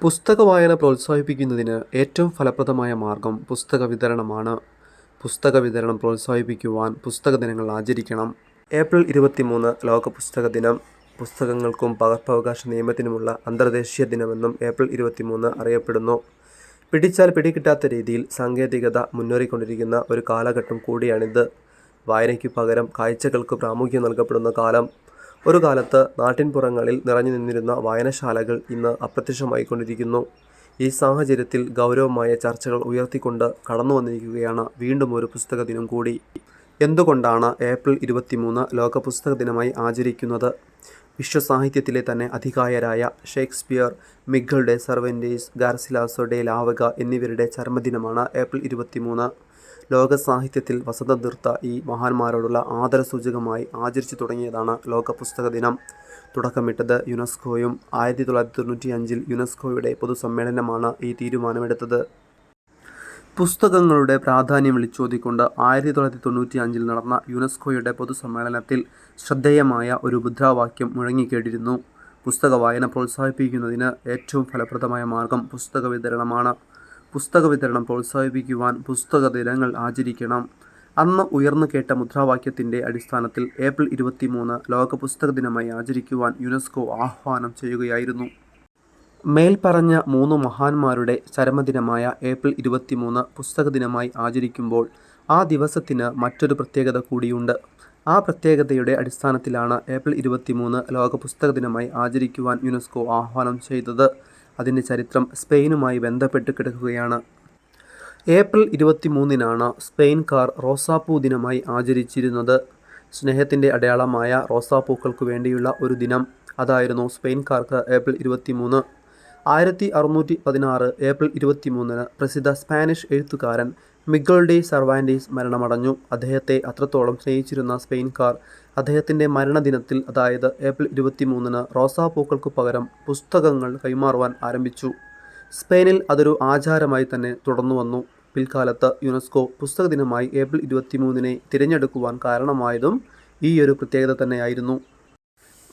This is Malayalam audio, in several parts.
പുസ്തക വായന പ്രോത്സാഹിപ്പിക്കുന്നതിന് ഏറ്റവും ഫലപ്രദമായ മാർഗം പുസ്തക വിതരണമാണ്. പുസ്തക വിതരണം പ്രോത്സാഹിപ്പിക്കുവാൻ പുസ്തക ദിനങ്ങൾ ആചരിക്കണം. ഏപ്രിൽ ഇരുപത്തിമൂന്ന് ലോക പുസ്തക ദിനം. പുസ്തകങ്ങൾക്കും പകർപ്പവകാശ നിയമത്തിനുമുള്ള അന്തർദേശീയ ദിനമെന്നും ഏപ്രിൽ ഇരുപത്തിമൂന്ന് അറിയപ്പെടുന്നു. പിടിച്ചാൽ പിടികിട്ടാത്ത രീതിയിൽ സാങ്കേതികത മുന്നേറിക്കൊണ്ടിരിക്കുന്ന ഒരു കാലഘട്ടം കൂടിയാണിത്. വായനയ്ക്ക് പകരം കാഴ്ചകൾക്ക് പ്രാമുഖ്യം നൽകപ്പെടുന്ന കാലം. ഒരു കാലത്ത് നാട്ടിൻപുറങ്ങളിൽ നിറഞ്ഞുനിന്നിരുന്ന വായനശാലകൾ ഇന്ന് അപ്രത്യക്ഷമായിക്കൊണ്ടിരിക്കുന്നു. ഈ സാഹചര്യത്തിൽ ഗൗരവമായ ചർച്ചകൾ ഉയർത്തിക്കൊണ്ട് കടന്നു വന്നിരിക്കുകയാണ് വീണ്ടും ഒരു പുസ്തക ദിനം കൂടി. എന്തുകൊണ്ടാണ് ഏപ്രിൽ ഇരുപത്തിമൂന്ന് ലോക പുസ്തക ദിനമായി ആചരിക്കുന്നത്? വിശ്വസാഹിത്യത്തിലെ തന്നെ അധികായരായ Shakespeare, Miguel de Cervantes, Garcilaso de la Vega എന്നിവരുടെ ചർമ്മദിനമാണ് ഏപ്രിൽ ഇരുപത്തിമൂന്ന്. ലോകസാഹിത്യത്തിൽ വസന്തം തീർത്ത ഈ മഹാന്മാരോടുള്ള ആദരസൂചകമായി ആചരിച്ചു തുടങ്ങിയതാണ് ലോക പുസ്തക ദിനം. തുടക്കമിട്ടത് യുനെസ്കോയും. ആയിരത്തി തൊള്ളായിരത്തി തൊണ്ണൂറ്റി അഞ്ചിൽ യുനെസ്കോയുടെ പൊതുസമ്മേളനമാണ് ഈ തീരുമാനമെടുത്തത്. പുസ്തകങ്ങളുടെ പ്രാധാന്യം വിളിച്ചോതിക്കൊണ്ട് ആയിരത്തി തൊള്ളായിരത്തി തൊണ്ണൂറ്റി അഞ്ചിൽ നടന്ന യുനെസ്കോയുടെ പൊതുസമ്മേളനത്തിൽ ശ്രദ്ധേയമായ ഒരു മുദ്രാവാക്യം മുഴങ്ങിക്കേട്ടിരുന്നു. പുസ്തക വായന പ്രോത്സാഹിപ്പിക്കുന്നതിന് ഏറ്റവും ഫലപ്രദമായ മാർഗം പുസ്തക വിതരണമാണ്. പുസ്തക വിതരണം പ്രോത്സാഹിപ്പിക്കുവാൻ പുസ്തക ദിനങ്ങൾ ആചരിക്കണം. അന്ന് ഉയർന്നു കേട്ട മുദ്രാവാക്യത്തിന്റെ അടിസ്ഥാനത്തിൽ ഏപ്രിൽ ഇരുപത്തിമൂന്ന് ലോക പുസ്തക ദിനമായി ആചരിക്കുവാൻ യുനെസ്കോ ആഹ്വാനം ചെയ്യുകയായിരുന്നു. മേൽപ്പറഞ്ഞ മൂന്ന് മഹാന്മാരുടെ ചരമദിനമായ ഏപ്രിൽ ഇരുപത്തിമൂന്ന് പുസ്തക ദിനമായി ആചരിക്കുമ്പോൾ ആ ദിവസത്തിന് മറ്റൊരു പ്രത്യേകത കൂടിയുണ്ട്. ആ പ്രത്യേകതയുടെ അടിസ്ഥാനത്തിലാണ് ഏപ്രിൽ ഇരുപത്തിമൂന്ന് ലോക പുസ്തക ദിനമായി ആചരിക്കുവാൻ യുനെസ്കോ ആഹ്വാനം ചെയ്തത്. അതിന്റെ ചരിത്രം സ്പെയിനുമായി ബന്ധപ്പെട്ട് കിടക്കുകയാണ്. ഏപ്രിൽ ഇരുപത്തിമൂന്നിനാണ് സ്പെയിൻകാർ റോസാപ്പൂ ദിനമായി ആചരിച്ചിരുന്നത്. സ്നേഹത്തിന്റെ അടയാളമായ റോസാപ്പൂക്കൾക്ക് വേണ്ടിയുള്ള ഒരു ദിനം. അതായിരുന്നു സ്പെയിൻകാർക്ക് ഏപ്രിൽ ഇരുപത്തിമൂന്ന്. ആയിരത്തി അറുന്നൂറ്റി പതിനാറ് ഏപ്രിൽ ഇരുപത്തിമൂന്നിന് പ്രസിദ്ധ സ്പാനിഷ് എഴുത്തുകാരൻ മിഗൽ സർവാൻഡീസ് സെർവാന്റീസ് മരണമടഞ്ഞു. അദ്ദേഹത്തെ അത്രത്തോളം സ്നേഹിച്ചിരുന്ന സ്പെയിൻകാർ അദ്ദേഹത്തിന്റെ മരണദിനത്തിൽ അതായത് ഏപ്രിൽ ഇരുപത്തിമൂന്നിന് റോസാപ്പൂക്കൾക്കു പകരം പുസ്തകങ്ങൾ കൈമാറുവാൻ ആരംഭിച്ചു. സ്പെയിനിൽ അതൊരു ആചാരമായി തന്നെ തുടർന്നു വന്നു പിൽക്കാലത്ത് യുനെസ്കോ പുസ്തക ദിനമായി ഏപ്രിൽ ഇരുപത്തിമൂന്നിനെ തിരഞ്ഞെടുക്കുവാൻ കാരണമായതും ഈയൊരു പ്രത്യേകത തന്നെയായിരുന്നു.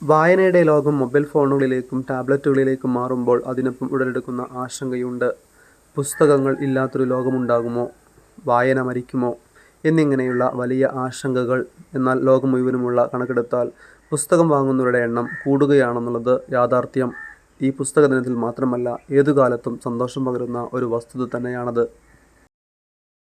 വായനയുടെ ലോകം മൊബൈൽ ഫോണുകളിലേക്കും ടാബ്ലറ്റുകളിലേക്കും മാറുമ്പോൾ അതിനൊപ്പം ഉടലെടുക്കുന്ന ആശങ്കയുണ്ട്. പുസ്തകങ്ങൾ ഇല്ലാത്തൊരു ലോകമുണ്ടാകുമോ? വായന മരിക്കുമോ? എന്നിങ്ങനെയുള്ള വലിയ ആശങ്കകൾ. എന്നാൽ ലോകം മുഴുവനുമുള്ള കണക്കെടുത്താൽ പുസ്തകം വാങ്ങുന്നവരുടെ എണ്ണം കൂടുകയാണെന്നുള്ളത് യാഥാർത്ഥ്യം ഈ പുസ്തക ദിനത്തിൽ മാത്രമല്ല ഏതു കാലത്തും സന്തോഷം പകരുന്ന ഒരു വസ്തുത തന്നെയാണത്.